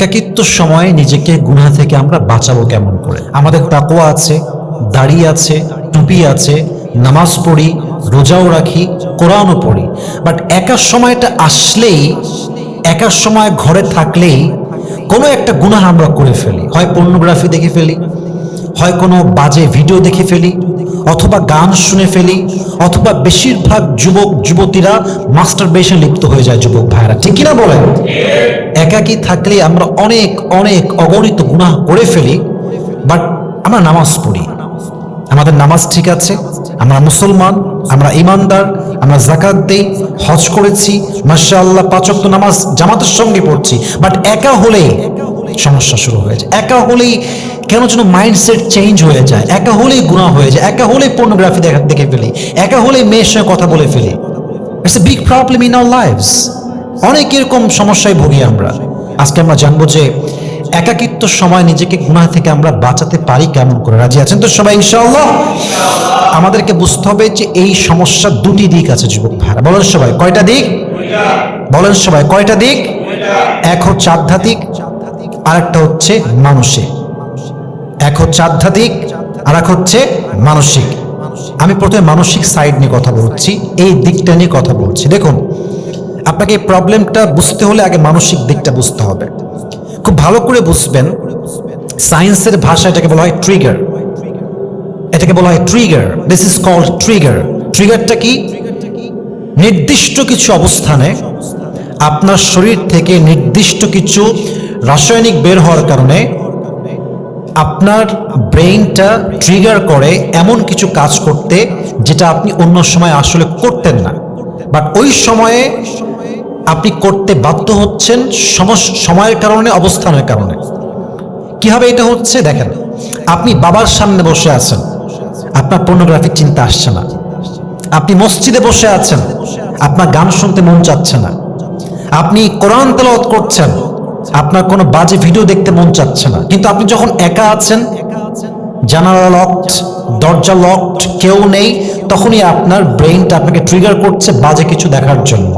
একাকিত্ব সময়ে নিজেকে গুনাহ থেকে আমরা বাঁচাবো কেমন করে? আমাদের তাকওয়া আছে, দাড়ি আছে, টুপি আছে, নামাজ পড়ি, রোজাও রাখি, কোরআনও পড়ি। বাট একার সময়টা আসলেই একার সময় ঘরে থাকলেই কোনো একটা গুনাহ আমরা করে ফেলি। হয় পর্নোগ্রাফি দেখে ফেলি, হয় কোনো বাজে ভিডিও দেখে ফেলি অথবা গান শুনে ফেলি, অথবা বেশিরভাগ যুবক, যুবতীরা মাস্টার বেশে লিপ্ত হয়ে যায়, যুবক ভাইরা ঠিক কিনা বলেন? একাকি থাকলে আমরা অনেক অনেক অগণিত গুনাহ করে ফেলি বাট আমরা নামাজ পড়ি। আমাদের নামাজ ঠিক আছে, আমরা মুসলমান, আমরা ইমানদার, আমরা জাকাত দেই, হজ করেছি মাসা পাচক নামাজ জামাতের সঙ্গে পড়ছি বাট একা হলেই সমস্যা শুরু হয়ে যায়। একা হলেই কেন যেন মাইন্ডসেট চেঞ্জ হয়ে যায়। একা হলেই গুণা হয়ে যায়। একা হলেই পর্নোগ্রাফি দেখা দেখে ফেলি। একা হলেই মেয়ের সঙ্গে কথা বলে ফেলি। It's a big problem in our lifes অনেক এরকম সমস্যায় ভুগি আমরা। আজকে আমরা জানব যে একাকিত্ব সময় নিজেকে গুনাহ থেকে আমরা বাঁচাতে পারি কেমন করে। রাজি আছেন তো সবাই, ইনশাআল্লাহ? আমাদেরকে বুঝতে হবে যে এই সমস্যার দুটি দিক আছে যুবক ভাইরা। বলেন সবাই, কয়টা দিক? বলেন সবাই, কয়টা দিক? এক হচ্ছে আধ্যাত্মিক আরেকটা হচ্ছে মানসিক। এক হচ্ছে আধ্যাত্মিক আর এক হচ্ছে মানসিক। আমি প্রথমে মানসিক সাইড নিয়ে কথা বলছি, এই দিকটা নিয়ে কথা বলছি। দেখুন, আপনাকে এই প্রবলেমটা বুঝতে হলে আগে মানসিক দিকটা বুঝতে হবে। খুব ভালো করে বুঝবেন সায়েন্সের ভাষা এটাকে বলা হয় ট্রিগার এটাকে বলা হয় trigger this is called trigger ট্রিগারটা কি? নির্দিষ্ট কিছু অবস্থানে আপনার শরীর থেকে নির্দিষ্ট কিছু রাসায়নিক বের হওয়ার কারণে আপনার ব্রেইনটা ট্রিগার করে এমন কিছু কাজ করতে যেটা আপনি অন্য সময় আসলে করতেন না। বাট ওই সময়ে আপনি করতে বাধ্য হচ্ছেন সময়ের কারণে, অবস্থানের কারণে। কীভাবে এটা হচ্ছে? দেখেন, আপনি বাবার সামনে বসে আছেন, আপনার পর্নোগ্রাফিক চিন্তা আসছে না। আপনি মসজিদে বসে আছেন, আপনার গান শুনতে মন চাচ্ছে না। আপনি কোরআন তেলাওয়াত করছেন আপনার কোনো বাজে ভিডিও দেখতে মন চাচ্ছে না। কিন্তু আপনি যখন একা আছেন, জানালা লকড দরজা লকড কেউ নেই, তখনই আপনার ব্রেইনটা আপনাকে ট্রিগার করছে বাজে কিছু দেখার জন্য,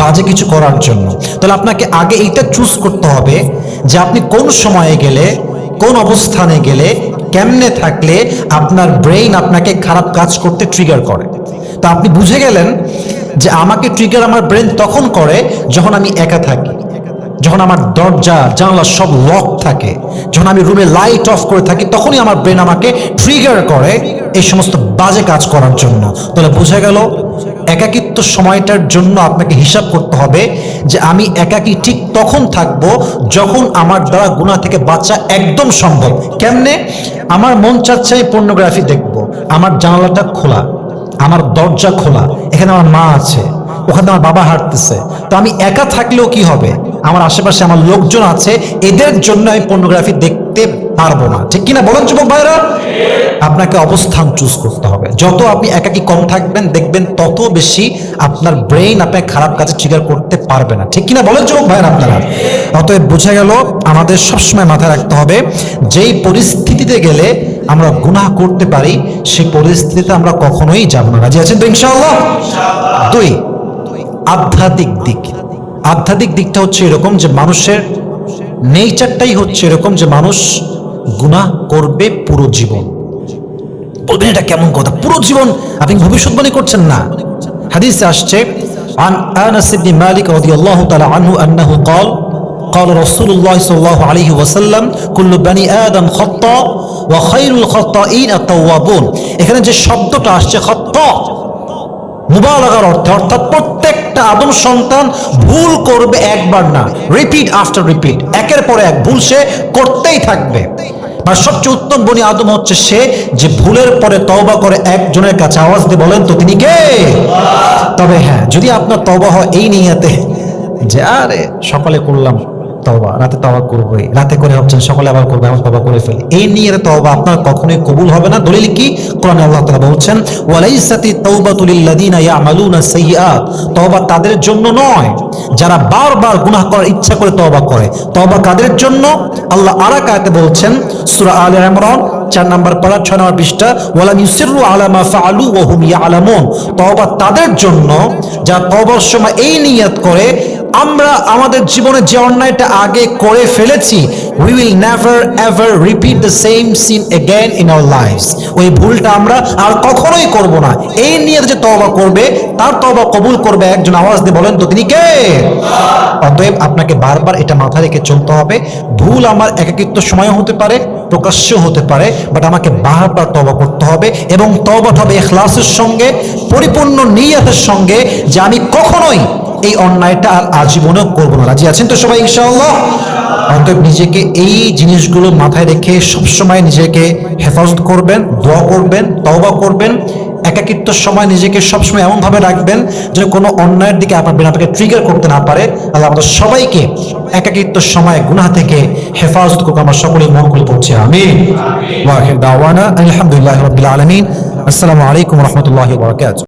বাজে কিছু করার জন্য। তাহলে আপনাকে আগে এইটা চুজ করতে হবে যে আপনি কোন সময়ে গেলে, কোন অবস্থানে গেলে, কেমনে থাকলে আপনার ব্রেইন আপনাকে খারাপ কাজ করতে ট্রিগার করে। তো আপনি বুঝে গেলেন যে আমাকে ট্রিগার আমার ব্রেন তখন করে যখন আমি একা থাকি। যখন আমার দরজা, জানলা সব লক থাকে, যখন আমি রুমে লাইট অফ করে থাকি, তখনই আমার ব্রেন আমাকে ট্রিগার করে এই সমস্ত বাজে কাজ করার জন্য। তাহলে বোঝা গেল, একাকিত্ব সময়টার জন্য আপনাকে হিসাব করতে হবে যে আমি একাকি ঠিক তখন থাকব যখন আমার দ্বারা গুণা থেকে বাঁচা একদম সম্ভব। কেমনে? আমার মন চাচ্ছে আমি পর্নোগ্রাফি দেখব, আমার জানালাটা খোলা, আমার দরজা খোলা, এখানে আমার মা আছে। ওখানে আমার বাবা হাঁটতেছে। তো আমি একা থাকলেও কি হবে? আমার আশেপাশে আমার লোকজন আছে, এদের জন্য আমি পর্নোগ্রাফি দেখতে পারব না। ঠিক কিনা বলেন যুবক ভাইরা আপনাকে অবস্থান চুজ করতে হবে। যত আপনি একাকি কম থাকবেন, দেখবেন তত বেশি আপনার ব্রেইন আপনাকে খারাপ কাজে ট্রিগার করতে পারবে না। ঠিক কিনা বলেন যুবক ভাইরা আপনারা? অতএব বোঝা গেল, আমাদের সবসময় মাথায় রাখতে হবে, যেই পরিস্থিতিতে গেলে আমরা গুনাহ করতে পারি, সেই পরিস্থিতিতে আমরা কখনোই যাব না। রাজি আছেন তো ইনশাআল্লাহ? দুই আধ্যাত্মিক দিক আধ্যাত্মিক দিকটা হচ্ছে এরকম যে মানুষের নেচারটাই হচ্ছে এরকম যে মানুষ গুনাহ করবে পুরো জীবন বলবেন এটা কেমন কথা পুরো জীবন আপনি ভবিষ্যৎবাণী করছেন না হাদিসে আসছে عن انس بن مالك رضي الله تعالى عنه انه قال قال رسول الله صلى الله عليه وسلم كل بني ادم خطاء وخير الخطائين التوابون এখানে যে শব্দটা আসছে খত্তা মুবালাগার অর্থে, অর্থাৎ প্রত্যেকটা আদম সন্তান ভুল করবে একবার না। রিপিট আফটার রিপিট একের পর এক ভুল সে করতেই থাকবে। আর সবচেয়ে উত্তম বনি আদম হচ্ছে সে যে ভুলের পরে তওবা করে একজনের কাছে আওয়াজ দিয়ে বলেন, তো তিনি কে? তবে হ্যাঁ যদি আপনার তওবা হয় এই নিয়াতে যে, আরে, সকালে করলাম। তওবা, রাতে তওবা করবোই রাতে করে ভাবছেন, সকালে আবার করবে এখন তওবা করে ফেলি। এই নিয়ে তওবা আপনার কখনোই কবুল হবে না। দলিল কি? কোরআনে আল্লাহ তাআলা বলছেন, ওয়ালাইসাতি তাওবাতুল লিল্লাযিনা ইয়ামালুনা সাইয়্যাত। তওবা তাদের জন্য নয়, যারা বারবার গুনাহ করার ইচ্ছা করে তওবা করে। তওবা কাদের জন্য? আল্লাহ আরেক আয়াতে বলছেন, সূরা আলে ইমরান, চার নম্বর পারা, ছয় নম্বর পৃষ্ঠা, ওয়ালাম ইউসিরু আলা মা ফাআলু ওয়া হুম ইয়ালামুন। তওবা তাদের জন্য, যারা তওবার সময় এই নিয়ত করে আমরা আমাদের জীবনে যে অন্যায়টা আগে করে ফেলেছি we will never ever repeat the same sin again in our lifes ওই ভুলটা আমরা আর কখনোই করব না। এই নিয়ে যে তওবা করবে, তার তওবা কবুল করবে একজন আওয়াজ দিয়ে বলেন তো তিনি কে? অতএব আপনাকে বারবার এটা মাথায় রেখে চলতে হবে। ভুল আমার একাকিত্ব সময় হতে পারে, প্রকাশ্য হতে পারে বাট আমাকে বারবার তবা করতে হবে এবং তবাটা হবে এখলাসের সঙ্গে, পরিপূর্ণ নিয়তের সঙ্গে, যে আমি কখনোই এই অন্যায়টা আর আজীবনেও করব না। রাজি আছেন তো সবাই, ইনশাআল্লাহ? অতএব নিজেকে এই জিনিসগুলো মাথায় রেখে সবসময় নিজেকে হেফাজত করবেন, দোয়া করবেন, তওবা করবেন, একাকিত্ব সময় নিজেকে সবসময় এমনভাবে রাখবেন যেন কোনো অন্যায়ের দিকে আপনার বিনা আপনাকে ট্রিগার করতে না পারে। আল্লাহ আমাদের সবাইকে একাকিত্ব সময়, গুনাহ থেকে হেফাজত করুক। আমরা সকলেই মন করে পড়ছি আমি আলহামদুলিল্লাহ আলমিন। আসসালামু আলাইকুম রহমতুল্লাহ